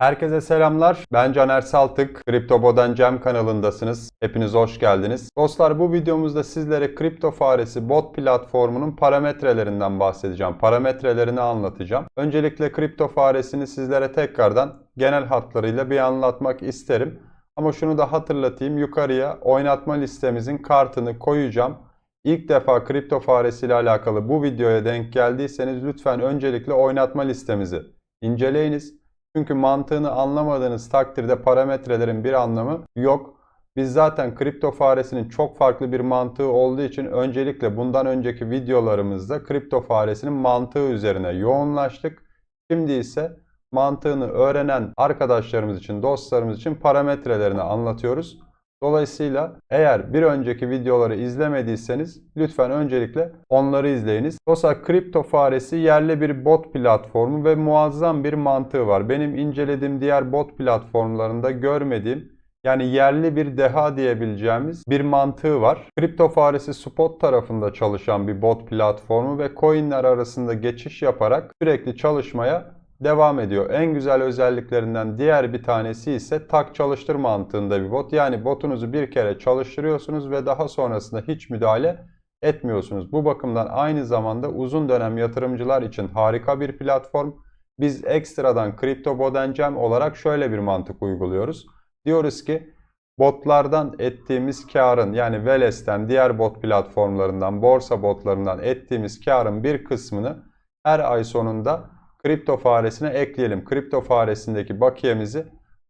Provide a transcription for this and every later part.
Herkese selamlar. Ben Caner Saltık. Kripto Boden Cem kanalındasınız. Hepiniz hoş geldiniz. Dostlar bu videomuzda sizlere Kripto Faresi bot platformunun parametrelerinden bahsedeceğim. Parametrelerini anlatacağım. Öncelikle Kripto Faresi'ni sizlere tekrardan genel hatlarıyla bir anlatmak isterim. Ama şunu da hatırlatayım. Yukarıya oynatma listemizin kartını koyacağım. İlk defa Kripto Faresi ile alakalı bu videoya denk geldiyseniz lütfen öncelikle oynatma listemizi inceleyiniz. Çünkü mantığını anlamadığınız takdirde parametrelerin bir anlamı yok. Biz zaten kripto faresinin çok farklı bir mantığı olduğu için öncelikle bundan önceki videolarımızda kripto faresinin mantığı üzerine yoğunlaştık. Şimdi ise mantığını öğrenen arkadaşlarımız için, dostlarımız için parametrelerini anlatıyoruz. Dolayısıyla eğer bir önceki videoları izlemediyseniz lütfen öncelikle onları izleyiniz. Dostlar kripto faresi yerli bir bot platformu ve muazzam bir mantığı var. Benim incelediğim diğer bot platformlarında görmediğim yani yerli bir deha diyebileceğimiz bir mantığı var. Kripto faresi spot tarafında çalışan bir bot platformu ve coinler arasında geçiş yaparak sürekli çalışmaya devam ediyor. En güzel özelliklerinden diğer bir tanesi ise tak çalıştır mantığında bir bot. Yani botunuzu bir kere çalıştırıyorsunuz ve daha sonrasında hiç müdahale etmiyorsunuz. Bu bakımdan aynı zamanda uzun dönem yatırımcılar için harika bir platform. Biz ekstradan Kripto Bodencem olarak şöyle bir mantık uyguluyoruz. Diyoruz ki botlardan ettiğimiz karın yani Veles'ten, diğer bot platformlarından, borsa botlarından ettiğimiz karın bir kısmını her ay sonunda kripto faresine ekleyelim. Kripto faresindeki bakiyemizi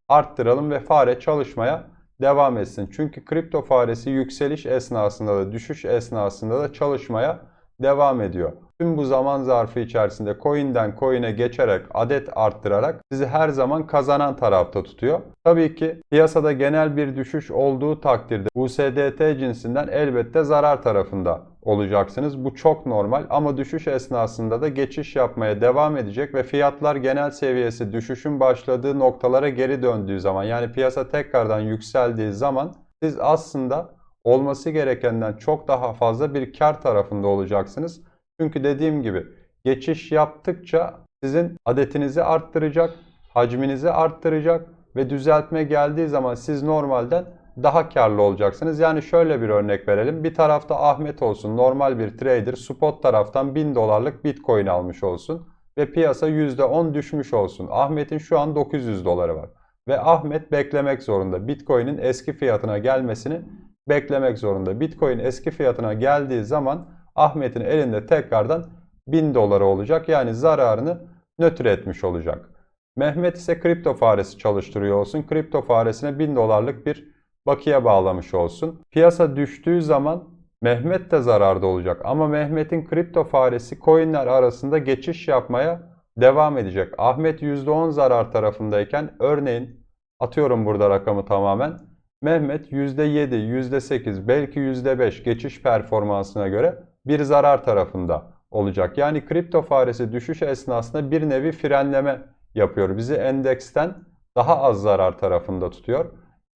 arttıralım ve fare çalışmaya devam etsin. Çünkü kripto faresi yükseliş esnasında da düşüş esnasında da çalışmaya devam ediyor. Tüm bu zaman zarfı içerisinde coin'den coin'e geçerek adet arttırarak sizi her zaman kazanan tarafta tutuyor. Tabii ki piyasada genel bir düşüş olduğu takdirde USDT cinsinden elbette zarar tarafında olacaksınız. Bu çok normal ama düşüş esnasında da geçiş yapmaya devam edecek ve fiyatlar genel seviyesi düşüşün başladığı noktalara geri döndüğü zaman yani piyasa tekrardan yükseldiği zaman siz aslında olması gerekenden çok daha fazla bir kar tarafında olacaksınız. Çünkü dediğim gibi geçiş yaptıkça sizin adetinizi arttıracak, hacminizi arttıracak ve düzeltme geldiği zaman siz normalden daha karlı olacaksınız. Yani şöyle bir örnek verelim. Bir tarafta Ahmet olsun normal bir trader spot taraftan 1000 dolarlık bitcoin almış olsun ve piyasa %10 düşmüş olsun. Ahmet'in şu an 900 doları var ve Ahmet beklemek zorunda. Bitcoin'in eski fiyatına gelmesini beklemek zorunda. Bitcoin eski fiyatına geldiği zaman Ahmet'in elinde tekrardan 1000 doları olacak. Yani zararını nötr etmiş olacak. Mehmet ise kripto faresi çalıştırıyor olsun. Kripto faresine 1000 dolarlık bir bakiye bağlamış olsun. Piyasa düştüğü zaman Mehmet de zararda olacak. Ama Mehmet'in kripto faresi coinler arasında geçiş yapmaya devam edecek. Ahmet %10 zarar tarafındayken örneğin atıyorum burada rakamı tamamen. Mehmet %7, %8 belki %5 geçiş performansına göre bir zarar tarafında olacak. Yani kripto faresi düşüş esnasında bir nevi frenleme yapıyor. Bizi endeksten daha az zarar tarafında tutuyor.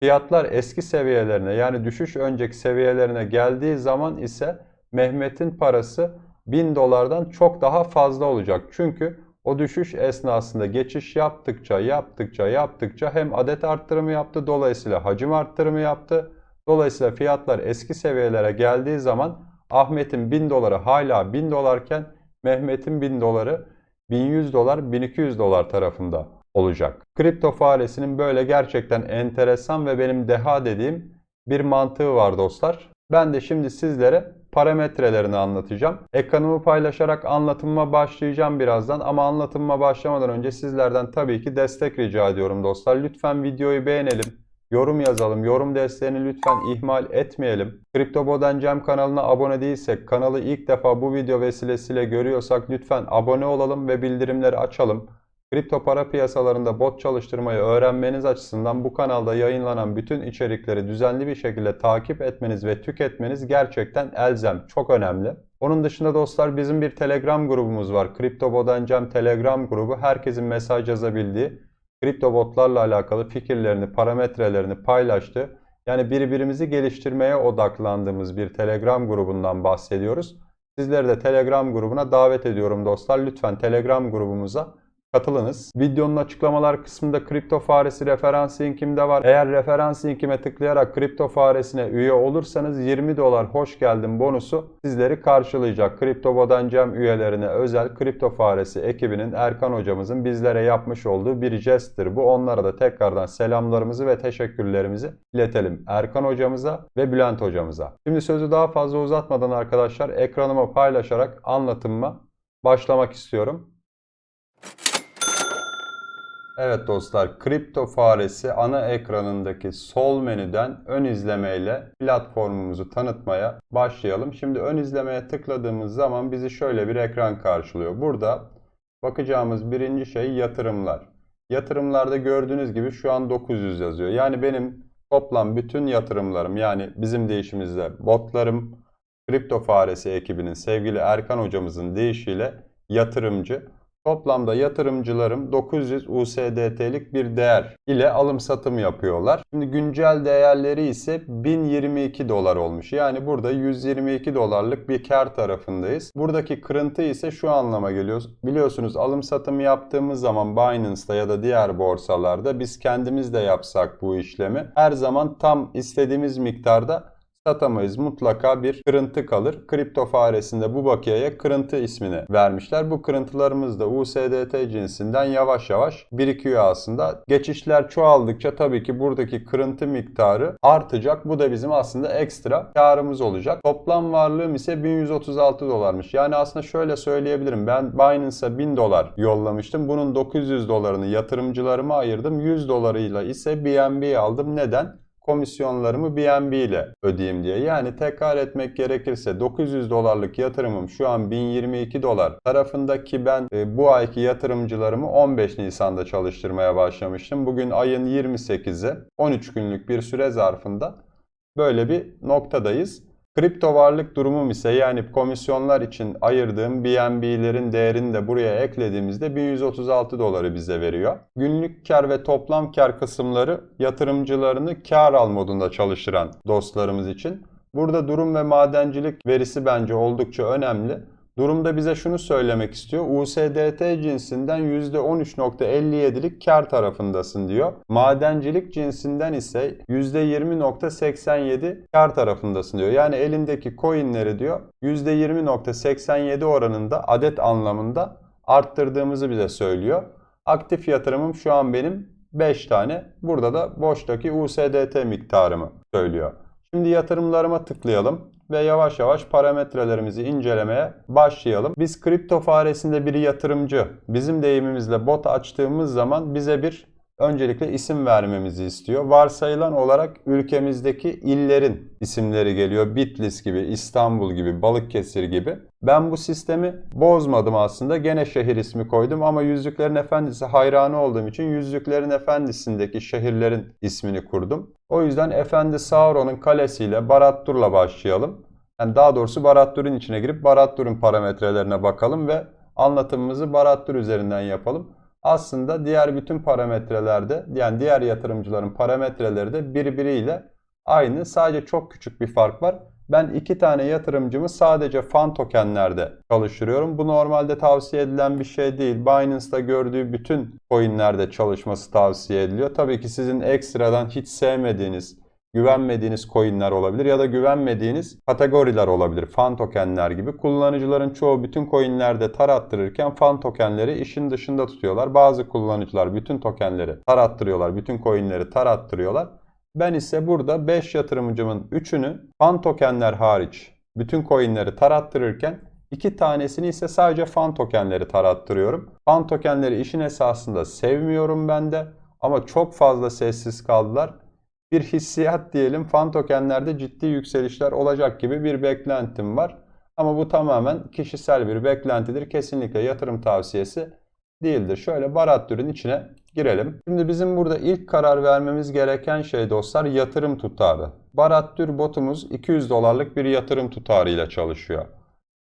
Fiyatlar eski seviyelerine yani düşüş önceki seviyelerine geldiği zaman ise Mehmet'in parası 1000 dolardan çok daha fazla olacak. Çünkü o düşüş esnasında geçiş yaptıkça yaptıkça yaptıkça hem adet arttırımı yaptı dolayısıyla hacim arttırımı yaptı. Dolayısıyla fiyatlar eski seviyelere geldiği zaman Ahmet'in 1000 doları hala 1000 dolarken Mehmet'in 1000 doları 1100 dolar 1200 dolar tarafında olacak. Kripto faresinin böyle gerçekten enteresan ve benim deha dediğim bir mantığı var dostlar. Ben de şimdi sizlere parametrelerini anlatacağım. Ekranımı paylaşarak anlatımıma başlayacağım birazdan ama anlatımıma başlamadan önce sizlerden tabii ki destek rica ediyorum dostlar. Lütfen videoyu beğenelim. Yorum yazalım. Yorum desteğini lütfen ihmal etmeyelim. Kripto Bodencem kanalına abone değilsek, kanalı ilk defa bu video vesilesiyle görüyorsak lütfen abone olalım ve bildirimleri açalım. Kripto para piyasalarında bot çalıştırmayı öğrenmeniz açısından bu kanalda yayınlanan bütün içerikleri düzenli bir şekilde takip etmeniz ve tüketmeniz gerçekten elzem, çok önemli. Onun dışında dostlar bizim bir Telegram grubumuz var. Kripto Bodencem Telegram grubu. Herkesin mesaj yazabildiği, kripto botlarla alakalı fikirlerini, parametrelerini paylaştığı, yani birbirimizi geliştirmeye odaklandığımız bir Telegram grubundan bahsediyoruz. Sizleri de Telegram grubuna davet ediyorum dostlar. Lütfen Telegram grubumuza katılınız. Videonun açıklamalar kısmında kripto faresi referans linkim de var. Eğer referans linkime tıklayarak kripto faresine üye olursanız 20 dolar hoş geldin bonusu sizleri karşılayacak. Kripto Bodan Cem üyelerine özel kripto faresi ekibinin Erkan hocamızın bizlere yapmış olduğu bir jesttir. Bu onlara da tekrardan selamlarımızı ve teşekkürlerimizi iletelim. Erkan hocamıza ve Bülent hocamıza. Şimdi sözü daha fazla uzatmadan arkadaşlar ekranıma paylaşarak anlatımıma başlamak istiyorum. Evet dostlar, Kripto Faresi ana ekranındaki sol menüden ön izlemeyle platformumuzu tanıtmaya başlayalım. Şimdi ön izlemeye tıkladığımız zaman bizi şöyle bir ekran karşılıyor. Burada bakacağımız birinci şey yatırımlar. Yatırımlarda gördüğünüz gibi şu an 900 yazıyor. Yani benim toplam bütün yatırımlarım yani bizim deyişimizde botlarım, Kripto Faresi ekibinin sevgili Erkan hocamızın deyişiyle yatırımcı. Toplamda yatırımcılarım 900 USDT'lik bir değer ile alım satım yapıyorlar. Şimdi güncel değerleri ise 1022 dolar olmuş. Yani burada 122 dolarlık bir kar tarafındayız. Buradaki kırıntı ise şu anlama geliyor. Biliyorsunuz alım satım yaptığımız zaman Binance'da ya da diğer borsalarda biz kendimiz de yapsak bu işlemi her zaman tam istediğimiz miktarda satamayız. Mutlaka bir kırıntı kalır. Kripto faresinde bu bakiyeye kırıntı ismini vermişler. Bu kırıntılarımız da USDT cinsinden yavaş yavaş birikiyor aslında. Geçişler çoğaldıkça tabii ki buradaki kırıntı miktarı artacak. Bu da bizim aslında ekstra karımız olacak. Toplam varlığım ise 1136 dolarmış. Yani aslında şöyle söyleyebilirim. Ben Binance'a 1000 dolar yollamıştım. Bunun 900 dolarını yatırımcılarıma ayırdım. 100 dolarıyla ise BNB aldım. Neden? Komisyonlarımı BNB ile ödeyeyim diye. Yani tekrar etmek gerekirse 900 dolarlık yatırımım şu an 1022 dolar tarafındaki ben e, bu ayki yatırımcılarımı 15 Nisan'da çalıştırmaya başlamıştım. Bugün ayın 28'i 13 günlük bir süre zarfında böyle bir noktadayız. Kripto varlık durumum ise yani komisyonlar için ayırdığım BNB'lerin değerini de buraya eklediğimizde 1136 doları bize veriyor. Günlük kar ve toplam kar kısımları yatırımcılarını kar al modunda çalıştıran dostlarımız için. Burada durum ve madencilik verisi bence oldukça önemli. Durumda bize şunu söylemek istiyor. USDT cinsinden %13.57'lik kar tarafındasın diyor. Madencilik cinsinden ise %20.87 kar tarafındasın diyor. Yani elindeki coinleri diyor %20.87 oranında adet anlamında arttırdığımızı bize söylüyor. Aktif yatırımım şu an benim 5 tane. Burada da boştaki USDT miktarımı söylüyor. Şimdi yatırımlarıma tıklayalım ve yavaş yavaş parametrelerimizi incelemeye başlayalım. Biz kripto faresinde bir yatırımcı bizim deyimimizle bot açtığımız zaman bize bir öncelikle isim vermemizi istiyor. Varsayılan olarak ülkemizdeki illerin isimleri geliyor. Bitlis gibi, İstanbul gibi, Balıkesir gibi. Ben bu sistemi bozmadım aslında. Gene şehir ismi koydum ama Yüzüklerin Efendisi hayranı olduğum için Yüzüklerin Efendisi'ndeki şehirlerin ismini kurdum. O yüzden Efendi Sauron'un kalesiyle Barad-dûr'la başlayalım. Yani daha doğrusu Barad-dûr'un içine girip Barad-dûr'un parametrelerine bakalım ve anlatımımızı Barad-dûr üzerinden yapalım. Aslında diğer bütün parametrelerde yani diğer yatırımcıların parametreleri de birbiriyle aynı. Sadece çok küçük bir fark var. Ben iki tane yatırımcımı sadece fan tokenlerde çalıştırıyorum. Bu normalde tavsiye edilen bir şey değil. Binance'da gördüğü bütün coinlerde çalışması tavsiye ediliyor. Tabii ki sizin ekstradan hiç sevmediğiniz, güvenmediğiniz coinler olabilir ya da güvenmediğiniz kategoriler olabilir. Fan tokenler gibi. Kullanıcıların çoğu bütün coinlerde tarattırırken fan tokenleri işin dışında tutuyorlar. Bazı kullanıcılar bütün tokenleri tarattırıyorlar, bütün coinleri tarattırıyorlar. Ben ise burada 5 yatırımcımın 3'ünü fan tokenler hariç bütün coinleri tarattırırken iki tanesini ise sadece fan tokenleri tarattırıyorum. Fan tokenleri işin esasında sevmiyorum ben de ama çok fazla sessiz kaldılar. Bir hissiyat diyelim fan tokenlerde ciddi yükselişler olacak gibi bir beklentim var. Ama bu tamamen kişisel bir beklentidir. Kesinlikle yatırım tavsiyesi değildir. Şöyle Barat Dür'ün içine girelim. Şimdi bizim burada ilk karar vermemiz gereken şey dostlar yatırım tutarı. Barat Dür botumuz 200 dolarlık bir yatırım tutarı ile çalışıyor.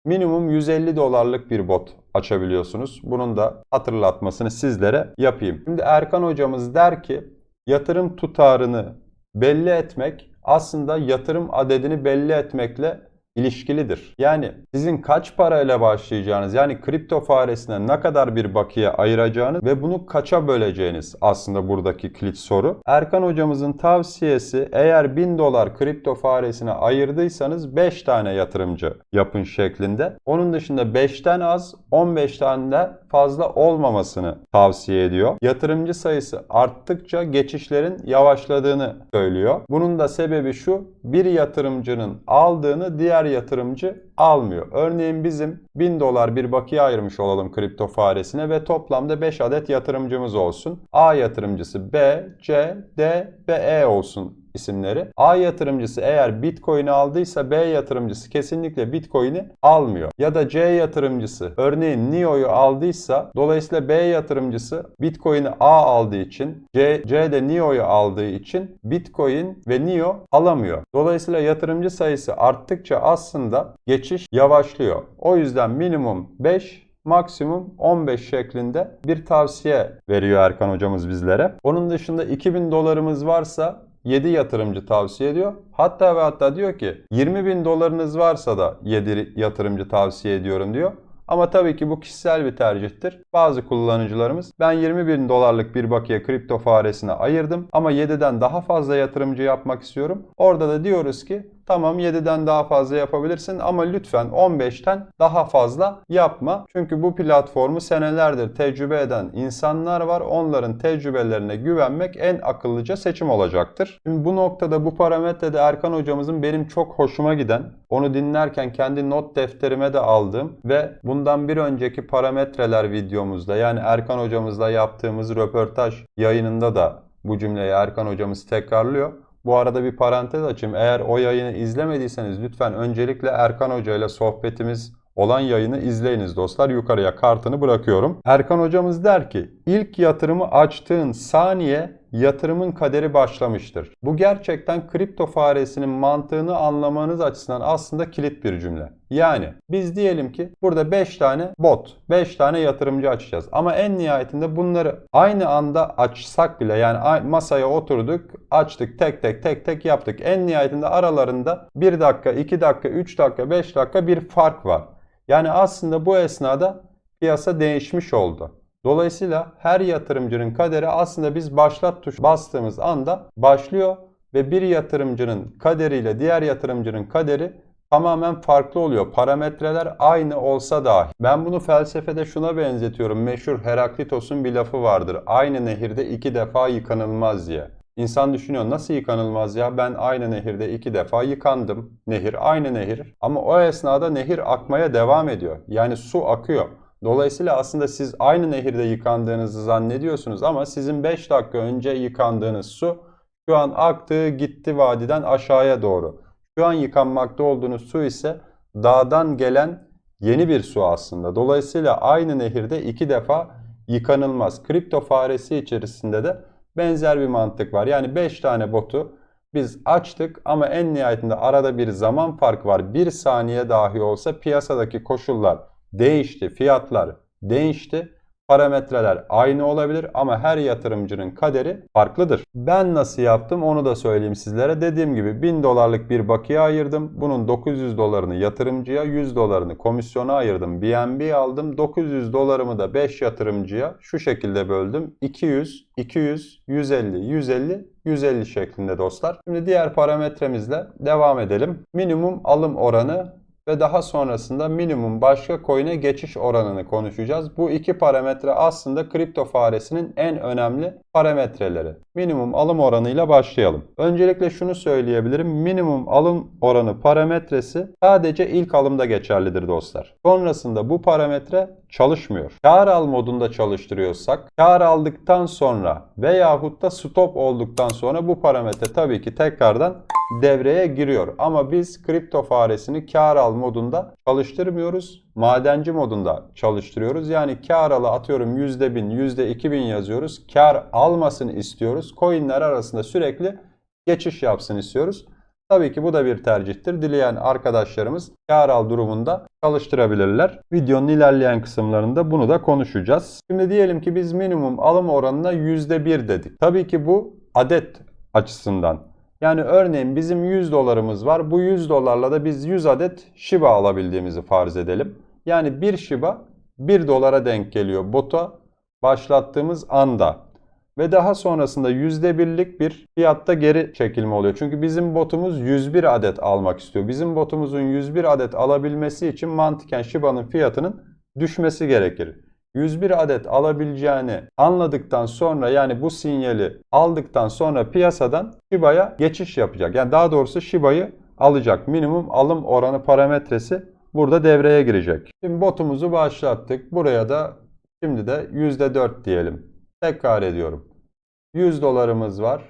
Minimum 150 dolarlık bir bot açabiliyorsunuz. Bunun da hatırlatmasını sizlere yapayım. Şimdi Erkan hocamız der ki yatırım tutarını belli etmek aslında yatırım adedini belli etmekle ilişkilidir. Yani sizin kaç parayla başlayacağınız yani kripto faresine ne kadar bir bakiye ayıracağınız ve bunu kaça böleceğiniz aslında buradaki kilit soru. Erkan hocamızın tavsiyesi eğer 1000 dolar kripto faresine ayırdıysanız 5 tane yatırımcı yapın şeklinde. Onun dışında 5'ten az 15 tane de fazla olmamasını tavsiye ediyor. Yatırımcı sayısı arttıkça geçişlerin yavaşladığını söylüyor. Bunun da sebebi şu bir yatırımcının aldığını diğer yatırımcı almıyor. Örneğin bizim 1000 dolar bir bakiye ayırmış olalım kripto faresine ve toplamda 5 adet yatırımcımız olsun. A yatırımcısı B, C, D ve E olsun isimleri. A yatırımcısı eğer Bitcoin'i aldıysa B yatırımcısı kesinlikle Bitcoin'i almıyor. Ya da C yatırımcısı örneğin NIO'yu aldıysa dolayısıyla B yatırımcısı Bitcoin'i A aldığı için C, C de NIO'yu aldığı için Bitcoin ve NIO alamıyor. Dolayısıyla yatırımcı sayısı arttıkça aslında geçiş yavaşlıyor. O yüzden minimum 5 maksimum 15 şeklinde bir tavsiye veriyor Erkan hocamız bizlere. Onun dışında 2000 dolarımız varsa 7 yatırımcı tavsiye ediyor. Hatta ve hatta diyor ki 20 bin dolarınız varsa da 7 yatırımcı tavsiye ediyorum diyor. Ama tabii ki bu kişisel bir tercihtir. Bazı kullanıcılarımız ben 20 bin dolarlık bir bakiye kripto faresine ayırdım ama 7'den daha fazla yatırımcı yapmak istiyorum. Orada da diyoruz ki tamam 7'den daha fazla yapabilirsin ama lütfen 15'ten daha fazla yapma. Çünkü bu platformu senelerdir tecrübe eden insanlar var. Onların tecrübelerine güvenmek en akıllıca seçim olacaktır. Şimdi bu noktada bu parametrede Erkan hocamızın benim çok hoşuma giden, onu dinlerken kendi not defterime de aldığım ve bundan bir önceki parametreler videomuzda yani Erkan hocamızla yaptığımız röportaj yayınında da bu cümleyi Erkan hocamız tekrarlıyor. Bu arada bir parantez açayım. Eğer o yayını izlemediyseniz lütfen öncelikle Erkan Hoca ile sohbetimiz olan yayını izleyiniz dostlar. Yukarıya kartını bırakıyorum. Erkan hocamız der ki ilk yatırımı açtığın saniye yatırımın kaderi başlamıştır. Bu gerçekten kripto faresinin mantığını anlamanız açısından aslında kilit bir cümle. Yani biz diyelim ki burada 5 tane bot, 5 tane yatırımcı açacağız. Ama en nihayetinde bunları aynı anda açsak bile yani masaya oturduk, açtık tek tek tek tek yaptık. En nihayetinde aralarında 1 dakika, 2 dakika, 3 dakika, 5 dakika bir fark var. Yani aslında bu esnada piyasa değişmiş oldu. Dolayısıyla her yatırımcının kaderi aslında biz başlat tuş bastığımız anda başlıyor ve bir yatırımcının kaderiyle diğer yatırımcının kaderi tamamen farklı oluyor. Parametreler aynı olsa dahi. Ben bunu felsefede şuna benzetiyorum. Meşhur Heraklitos'un bir lafı vardır. Aynı nehirde iki defa yıkanılmaz diye. İnsan düşünüyor nasıl yıkanılmaz ya ben aynı nehirde iki defa yıkandım. Nehir aynı nehir ama o esnada nehir akmaya devam ediyor. Yani su akıyor. Dolayısıyla aslında siz aynı nehirde yıkandığınızı zannediyorsunuz ama sizin 5 dakika önce yıkandığınız su şu an aktığı gitti vadiden aşağıya doğru. Şu an yıkanmakta olduğunuz su ise dağdan gelen yeni bir su aslında. Dolayısıyla aynı nehirde iki defa yıkanılmaz. Kripto faresi içerisinde de benzer bir mantık var. Yani 5 tane botu biz açtık ama en nihayetinde arada bir zaman fark var. Bir saniye dahi olsa piyasadaki koşullar değişti, fiyatlar değişti. Parametreler aynı olabilir ama her yatırımcının kaderi farklıdır. Ben nasıl yaptım onu da söyleyeyim sizlere. Dediğim gibi 1000 dolarlık bir bakiye ayırdım. Bunun 900 dolarını yatırımcıya, 100 dolarını komisyona ayırdım. BNB aldım. 900 dolarımı da 5 yatırımcıya şu şekilde böldüm. 200, 200, 150, 150, 150 şeklinde dostlar. Şimdi diğer parametremizle devam edelim. Minimum alım oranı ve daha sonrasında minimum başka coin'e geçiş oranını konuşacağız. Bu iki parametre aslında kripto faresinin en önemli parametreleri. Minimum alım oranıyla başlayalım. Öncelikle şunu söyleyebilirim. Minimum alım oranı parametresi sadece ilk alımda geçerlidir dostlar. Sonrasında bu parametre çalışmıyor. Kar al modunda çalıştırıyorsak kar aldıktan sonra veyahut da stop olduktan sonra bu parametre tabii ki tekrardan devreye giriyor. Ama biz kripto faresini kar al modunda çalıştırmıyoruz. Madenci modunda çalıştırıyoruz. Yani kar alı atıyorum %1000, %2000 yazıyoruz. Kar almasını istiyoruz. Coinler arasında sürekli geçiş yapsın istiyoruz. Tabii ki bu da bir tercihtir. Dileyen arkadaşlarımız kar al durumunda çalıştırabilirler. Videonun ilerleyen kısımlarında bunu da konuşacağız. Şimdi diyelim ki biz minimum alım oranına %1 dedik. Tabii ki bu adet açısından Yani örneğin bizim 100 dolarımız var. Bu 100 dolarla da biz 100 adet Shiba alabildiğimizi farz edelim. Yani 1 Shiba 1 dolara denk geliyor bota başlattığımız anda. Ve daha sonrasında %1'lik bir fiyatta geri çekilme oluyor. Çünkü bizim botumuz 101 adet almak istiyor. Bizim botumuzun 101 adet alabilmesi için mantıken Shiba'nın fiyatının düşmesi gerekir. 101 adet alabileceğini anladıktan sonra yani bu sinyali aldıktan sonra piyasadan Shiba'ya geçiş yapacak. Yani daha doğrusu Shiba'yı alacak. Minimum alım oranı parametresi burada devreye girecek. Şimdi botumuzu başlattık. Buraya da şimdi de %4 diyelim. Tekrar ediyorum. 100 dolarımız var.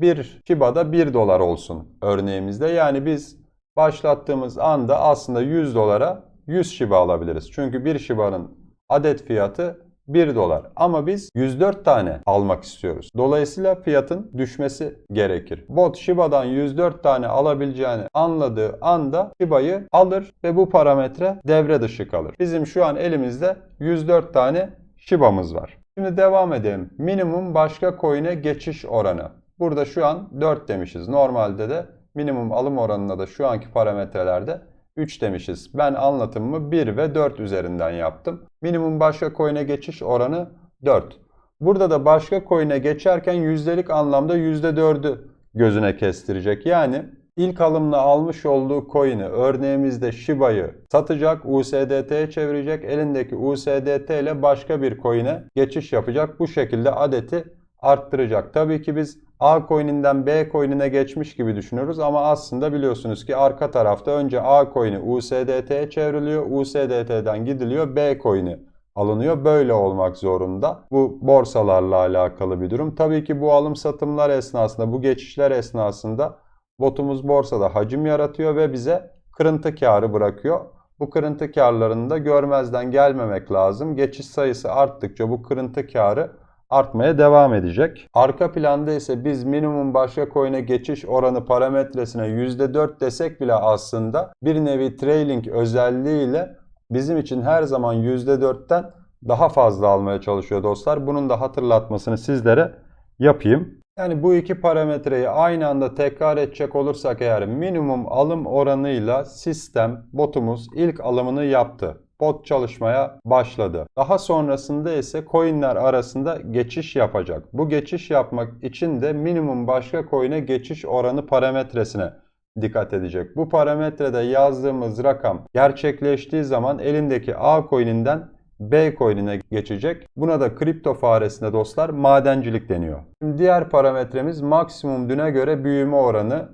Bir Shiba'da 1 dolar olsun örneğimizde. Yani biz başlattığımız anda aslında 100 dolara 100 Shiba alabiliriz. Çünkü bir Shiba'nın adet fiyatı 1 dolar. Ama biz 104 tane almak istiyoruz. Dolayısıyla fiyatın düşmesi gerekir. Bot Shiba'dan 104 tane alabileceğini anladığı anda Shiba'yı alır ve bu parametre devre dışı kalır. Bizim şu an elimizde 104 tane Shiba'mız var. Şimdi devam edelim. Minimum başka coin'e geçiş oranı. Burada şu an 4 demişiz. Normalde de minimum alım oranına da şu anki parametrelerde 3 demişiz. Ben anlatımımı 1 ve 4 üzerinden yaptım. Minimum başka coin'e geçiş oranı 4. Burada da başka coin'e geçerken yüzdelik anlamda %4'ü gözüne kestirecek. Yani ilk alımla almış olduğu coin'i örneğimizde Shiba'yı satacak, USDT'ye çevirecek. Elindeki USDT ile başka bir coin'e geçiş yapacak. Bu şekilde adeti arttıracak. Tabii ki biz A coin'inden B coin'ine geçmiş gibi düşünüyoruz ama aslında biliyorsunuz ki arka tarafta önce A coin'i USDT'ye çevriliyor. USDT'den gidiliyor B coin'i alınıyor. Böyle olmak zorunda. Bu borsalarla alakalı bir durum. Tabii ki bu alım satımlar esnasında, bu geçişler esnasında botumuz borsada hacim yaratıyor ve bize kırıntı karı bırakıyor. Bu kırıntı karlarını da görmezden gelmemek lazım. Geçiş sayısı arttıkça bu kırıntı karı artmaya devam edecek. Arka planda ise biz minimum başka coin'e geçiş oranı parametresine %4 desek bile aslında bir nevi trailing özelliğiyle bizim için her zaman %4'ten daha fazla almaya çalışıyor dostlar. Bunun da hatırlatmasını sizlere yapayım. Yani bu iki parametreyi aynı anda tekrar edecek olursak eğer minimum alım oranıyla sistem botumuz ilk alımını yaptı. Bot çalışmaya başladı. Daha sonrasında ise coinler arasında geçiş yapacak. Bu geçiş yapmak için de minimum başka coin'e geçiş oranı parametresine dikkat edecek. Bu parametrede yazdığımız rakam gerçekleştiği zaman elindeki A coin'inden B coin'ine geçecek. Buna da kripto faresinde dostlar madencilik deniyor. Şimdi diğer parametremiz maksimum düne göre büyüme oranı.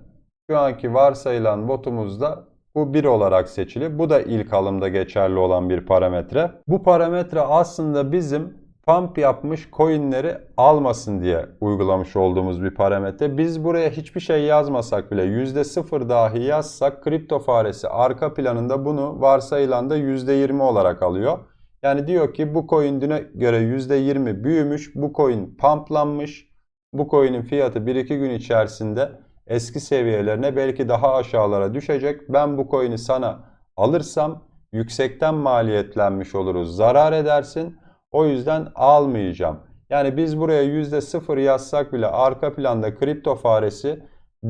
Şu anki varsayılan botumuzda bu 1 olarak seçili. Bu da ilk alımda geçerli olan bir parametre. Bu parametre aslında bizim pump yapmış coinleri almasın diye uygulamış olduğumuz bir parametre. Biz buraya hiçbir şey yazmasak bile %0 dahi yazsak kripto faresi arka planında bunu varsayılan da %20 olarak alıyor. Yani diyor ki bu coin düne göre %20 büyümüş, bu coin pumplanmış, bu coin'in fiyatı 1-2 gün içerisinde eski seviyelerine belki daha aşağılara düşecek. Ben bu coin'i sana alırsam yüksekten maliyetlenmiş oluruz. Zarar edersin. O yüzden almayacağım. Yani biz buraya %0 yazsak bile arka planda kripto faresi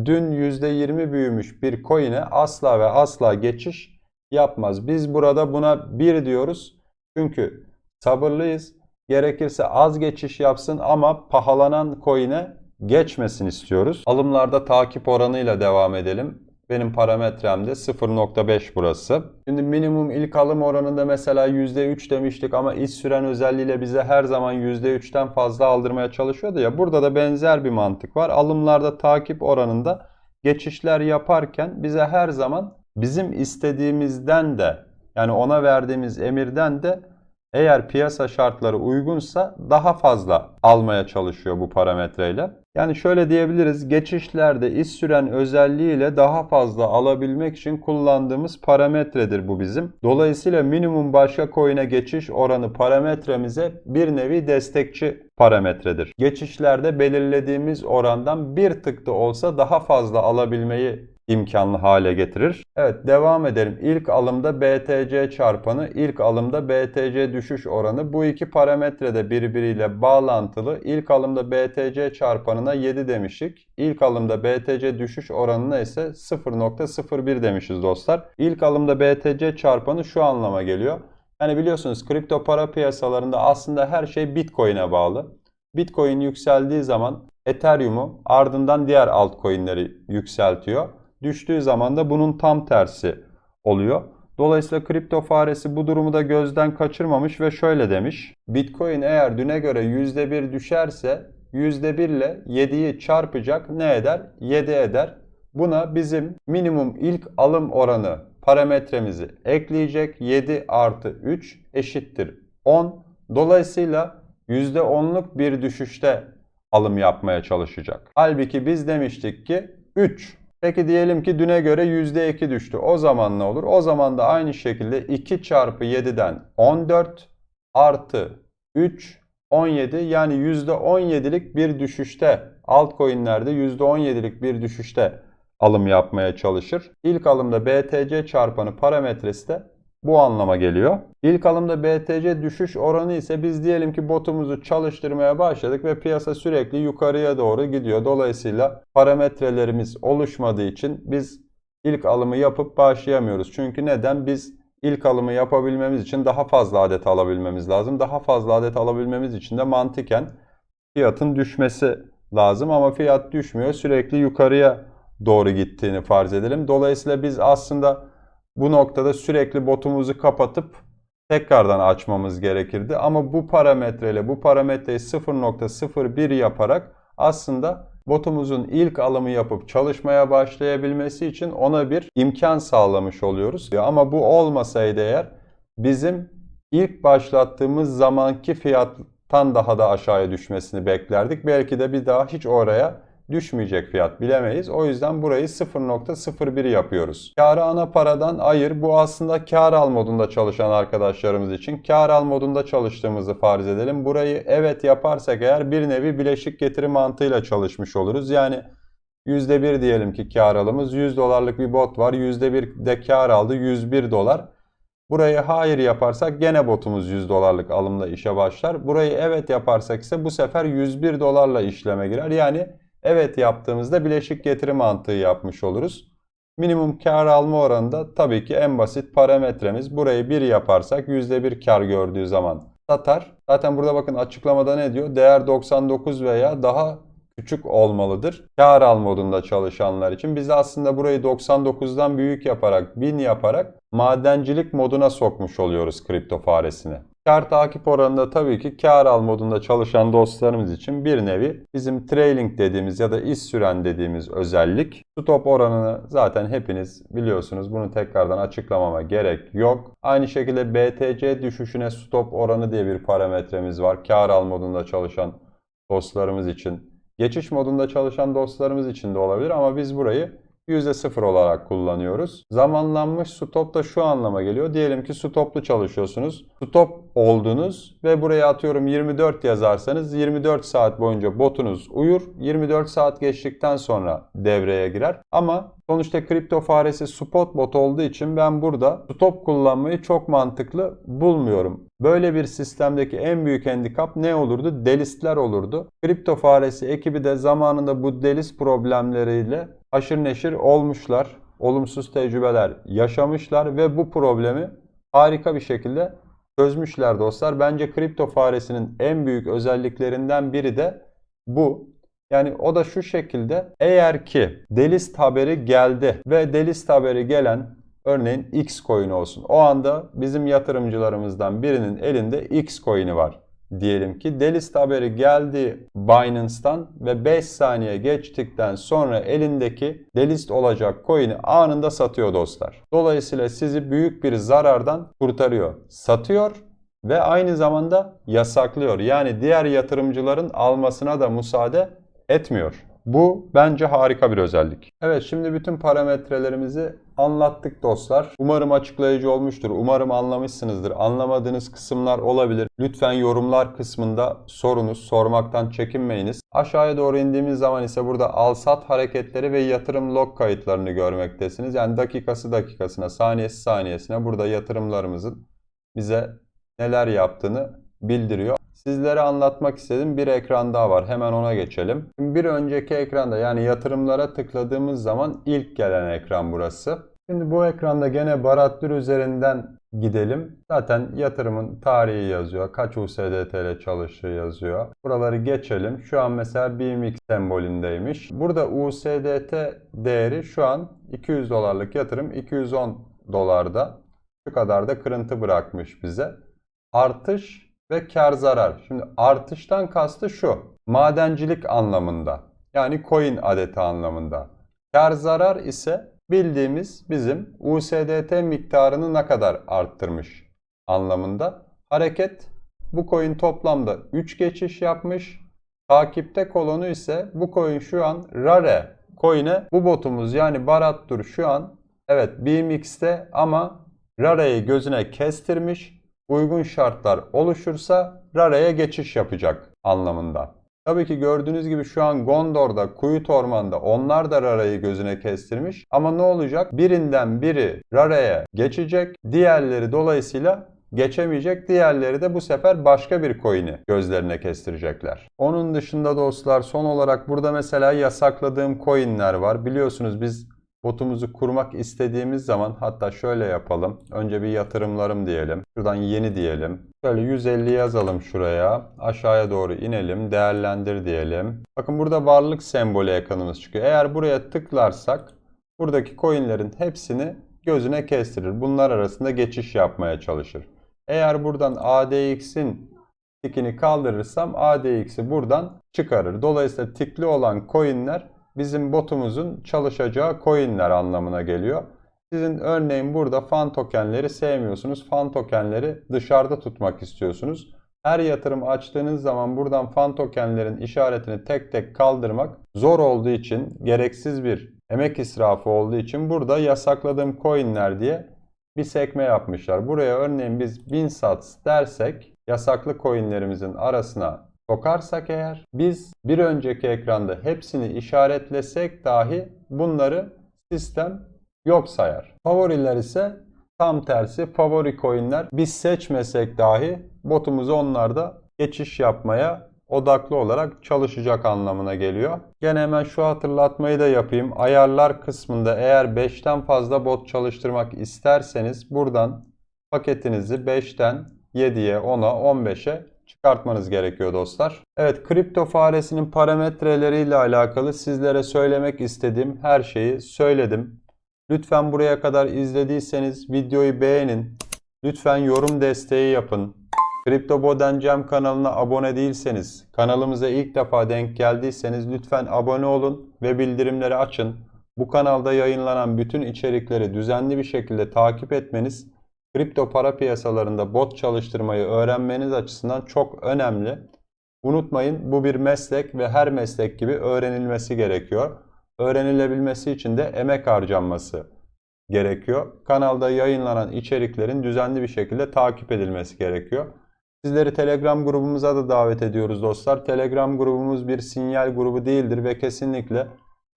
dün %20 büyümüş bir coin'e asla ve asla geçiş yapmaz. Biz burada buna 1 diyoruz. Çünkü sabırlıyız. Gerekirse az geçiş yapsın ama pahalanan coin'e geçmesin istiyoruz. Alımlarda takip oranıyla devam edelim. Benim parametremde 0.5 burası. Şimdi minimum ilk alım oranında mesela %3 demiştik ama iş süren özelliğiyle bize her zaman %3'ten fazla aldırmaya çalışıyordu ya. Burada da benzer bir mantık var. Alımlarda takip oranında geçişler yaparken bize her zaman bizim istediğimizden de yani ona verdiğimiz emirden de eğer piyasa şartları uygunsa daha fazla almaya çalışıyor bu parametreyle. Yani şöyle diyebiliriz geçişlerde iş süren özelliğiyle daha fazla alabilmek için kullandığımız parametredir bu bizim. Dolayısıyla minimum başka coin'e geçiş oranı parametremize bir nevi destekçi parametredir. Geçişlerde belirlediğimiz orandan bir tık da olsa daha fazla alabilmeyi imkanlı hale getirir. Evet devam edelim. İlk alımda BTC çarpanı, ilk alımda BTC düşüş oranı. Bu iki parametre de birbiriyle bağlantılı. İlk alımda BTC çarpanına 7 demiştik. İlk alımda BTC düşüş oranına ise 0.01 demişiz dostlar. İlk alımda BTC çarpanı şu anlama geliyor. Yani biliyorsunuz kripto para piyasalarında aslında her şey Bitcoin'e bağlı. Bitcoin yükseldiği zaman Ethereum'u ardından diğer altcoin'leri yükseltiyor. Düştüğü zaman da bunun tam tersi oluyor. Dolayısıyla kripto faresi bu durumu da gözden kaçırmamış ve şöyle demiş. Bitcoin eğer düne göre %1 düşerse %1 ile 7'yi çarpacak ne eder? 7 eder. Buna bizim minimum ilk alım oranı parametremizi ekleyecek. 7 artı 3 eşittir 10. Dolayısıyla %10'luk bir düşüşte alım yapmaya çalışacak. Halbuki biz demiştik ki 3. Peki diyelim ki düne göre %2 düştü. O zaman ne olur? O zaman da aynı şekilde 2 çarpı 7'den 14 artı 3 17 yani %17'lik bir düşüşte altcoin'lerde %17'lik bir düşüşte alım yapmaya çalışır. İlk alımda BTC çarpanı parametresi de bu anlama geliyor. İlk alımda BTC düşüş oranı ise biz diyelim ki botumuzu çalıştırmaya başladık ve piyasa sürekli yukarıya doğru gidiyor. Dolayısıyla parametrelerimiz oluşmadığı için biz ilk alımı yapıp başlayamıyoruz. Çünkü neden? Biz ilk alımı yapabilmemiz için daha fazla adet alabilmemiz lazım. Daha fazla adet alabilmemiz için de mantıken fiyatın düşmesi lazım ama fiyat düşmüyor. Sürekli yukarıya doğru gittiğini farz edelim. Dolayısıyla biz aslında bu noktada sürekli botumuzu kapatıp tekrardan açmamız gerekirdi. Ama bu parametreyle bu parametreyi 0.01 yaparak aslında botumuzun ilk alımı yapıp çalışmaya başlayabilmesi için ona bir imkan sağlamış oluyoruz. Ama bu olmasaydı eğer bizim ilk başlattığımız zamanki fiyattan daha da aşağıya düşmesini beklerdik. Belki de bir daha hiç oraya düşmeyecek fiyat bilemeyiz. O yüzden burayı 0.01 yapıyoruz. Karı ana paradan ayır. Bu aslında kar al modunda çalışan arkadaşlarımız için. Kar al modunda çalıştığımızı farz edelim. Burayı evet yaparsak eğer bir nevi bileşik getiri mantığıyla çalışmış oluruz. Yani %1 diyelim ki kar alımız 100 dolarlık bir bot var. %1 de kar aldı 101 dolar. Burayı hayır yaparsak gene botumuz 100 dolarlık alımla işe başlar. Burayı evet yaparsak ise bu sefer 101 dolarla işleme girer. Yani evet yaptığımızda bileşik getiri mantığı yapmış oluruz. Minimum kar alma oranında tabii ki en basit parametremiz. Burayı 1 yaparsak %1 kar gördüğü zaman satar. Zaten burada bakın açıklamada ne diyor? Değer 99 veya daha küçük olmalıdır. Kar al modunda çalışanlar için. Biz aslında burayı 99'dan büyük yaparak, 1000 yaparak madencilik moduna sokmuş oluyoruz kripto faresini. Kar takip oranında tabii ki kar al modunda çalışan dostlarımız için bir nevi bizim trailing dediğimiz ya da iş süren dediğimiz özellik. Stop oranını zaten hepiniz biliyorsunuz. Bunu tekrardan açıklamama gerek yok. Aynı şekilde BTC düşüşüne stop oranı diye bir parametremiz var. Kar al modunda çalışan dostlarımız için. Geçiş modunda çalışan dostlarımız için de olabilir ama biz burayı %0 olarak kullanıyoruz. Zamanlanmış stop da şu anlama geliyor. Diyelim ki stoplu çalışıyorsunuz. Stop oldunuz ve buraya atıyorum 24 yazarsanız 24 saat boyunca botunuz uyur. 24 saat geçtikten sonra devreye girer. Ama sonuçta kripto faresi spot bot olduğu için ben burada stop kullanmayı çok mantıklı bulmuyorum. Böyle bir sistemdeki en büyük handikap ne olurdu? Delistler olurdu. Kripto faresi ekibi de zamanında bu delist problemleriyle aşırı neşir olmuşlar. Olumsuz tecrübeler yaşamışlar ve bu problemi harika bir şekilde çözmüşler dostlar. Bence kripto faresinin en büyük özelliklerinden biri de bu. Yani o da şu şekilde eğer ki delist haberi geldi ve delist haberi gelen örneğin X coin olsun. O anda bizim yatırımcılarımızdan birinin elinde X coin'i var diyelim ki delist haberi geldi Binance'tan ve 5 saniye geçtikten sonra elindeki delist olacak coin'i anında satıyor dostlar. Dolayısıyla sizi büyük bir zarardan kurtarıyor. Satıyor ve aynı zamanda yasaklıyor. Yani diğer yatırımcıların almasına da müsaade etmiyor. Bu bence harika bir özellik. Evet şimdi bütün parametrelerimizi anlattık dostlar. Umarım açıklayıcı olmuştur. Umarım anlamışsınızdır. Anlamadığınız kısımlar olabilir. Lütfen yorumlar kısmında sorunuz, sormaktan çekinmeyiniz. Aşağıya doğru indiğimiz zaman ise burada al-sat hareketleri ve yatırım log kayıtlarını görmektesiniz. Yani dakikası dakikasına, saniyesi saniyesine burada yatırımlarımızın bize neler yaptığını bildiriyor. Sizlere anlatmak istediğim bir ekran daha var. Hemen ona geçelim. Bir önceki ekranda yani yatırımlara tıkladığımız zaman ilk gelen ekran burası. Şimdi bu ekranda gene Baratdır üzerinden gidelim. Zaten yatırımın tarihi yazıyor. Kaç USDT ile çalıştığı yazıyor. Buraları geçelim. Şu an mesela BMX sembolündeymiş. Burada USDT değeri şu an 200 dolarlık yatırım 210 dolarda. Şu kadar da kırıntı bırakmış bize. Artış ve kar zarar. Şimdi artıştan kastı şu. Madencilik anlamında. Yani coin adeti anlamında. Kar zarar ise bildiğimiz bizim USDT miktarını ne kadar arttırmış anlamında. Hareket bu coin toplamda 3 geçiş yapmış. Takipte kolonu ise bu coin şu an Rare coin'e bu botumuz yani Barattur şu an evet BMX'te ama Rare'yi gözüne kestirmiş uygun şartlar oluşursa Rare'ye geçiş yapacak anlamında. Tabii ki gördüğünüz gibi şu an Gondor'da, Kuyut Orman'da onlar da Rare'yi gözüne kestirmiş. Ama ne olacak? Birinden biri Rare'ye geçecek, diğerleri dolayısıyla geçemeyecek. Diğerleri de bu sefer başka bir coin'i gözlerine kestirecekler. Onun dışında dostlar son olarak burada mesela yasakladığım coin'ler var. Biliyorsunuz biz botumuzu kurmak istediğimiz zaman hatta şöyle yapalım. Önce bir yatırımlarım diyelim. Şuradan yeni diyelim. Şöyle 150 yazalım şuraya. Aşağıya doğru inelim. Değerlendir diyelim. Bakın burada varlık sembolü ekranımız çıkıyor. Eğer buraya tıklarsak buradaki coinlerin hepsini gözüne kestirir. Bunlar arasında geçiş yapmaya çalışır. Eğer buradan ADX'in tikini kaldırırsam ADX'i buradan çıkarır. Dolayısıyla tikli olan coinler bizim botumuzun çalışacağı coinler anlamına geliyor. Sizin örneğin burada fan tokenleri sevmiyorsunuz. Fan tokenleri dışarıda tutmak istiyorsunuz. Her yatırım açtığınız zaman buradan fan tokenlerin işaretini tek tek kaldırmak zor olduğu için, gereksiz bir emek israfı olduğu için burada yasakladığım coinler diye bir sekme yapmışlar. Buraya örneğin biz 1000 sats dersek yasaklı coinlerimizin arasına sokarsak eğer biz bir önceki ekranda hepsini işaretlesek dahi bunları sistem yok sayar. Favoriler ise tam tersi favori coinler biz seçmesek dahi botumuz onlarda geçiş yapmaya odaklı olarak çalışacak anlamına geliyor. Gene hemen şu hatırlatmayı da yapayım. Ayarlar kısmında eğer 5'ten fazla bot çalıştırmak isterseniz buradan paketinizi 5'ten 7'ye, 10'a, 15'e çıkartmanız gerekiyor dostlar. Evet kripto faresinin parametreleriyle alakalı sizlere söylemek istediğim her şeyi söyledim. Lütfen buraya kadar izlediyseniz videoyu beğenin. Lütfen yorum desteği yapın. Kripto Bodencem kanalına abone değilseniz, kanalımıza ilk defa denk geldiyseniz lütfen abone olun ve bildirimleri açın. Bu kanalda yayınlanan bütün içerikleri düzenli bir şekilde takip etmeniz kripto para piyasalarında bot çalıştırmayı öğrenmeniz açısından çok önemli. Unutmayın bu bir meslek ve her meslek gibi öğrenilmesi gerekiyor. Öğrenilebilmesi için de emek harcanması gerekiyor. Kanalda yayınlanan içeriklerin düzenli bir şekilde takip edilmesi gerekiyor. Sizleri Telegram grubumuza da davet ediyoruz dostlar. Telegram grubumuz bir sinyal grubu değildir ve kesinlikle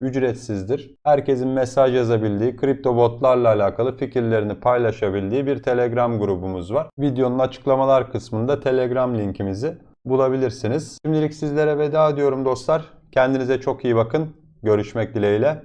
ücretsizdir. Herkesin mesaj yazabildiği, kripto botlarla alakalı fikirlerini paylaşabildiği bir Telegram grubumuz var. Videonun açıklamalar kısmında Telegram linkimizi bulabilirsiniz. Şimdilik sizlere veda ediyorum dostlar. Kendinize çok iyi bakın. Görüşmek dileğiyle.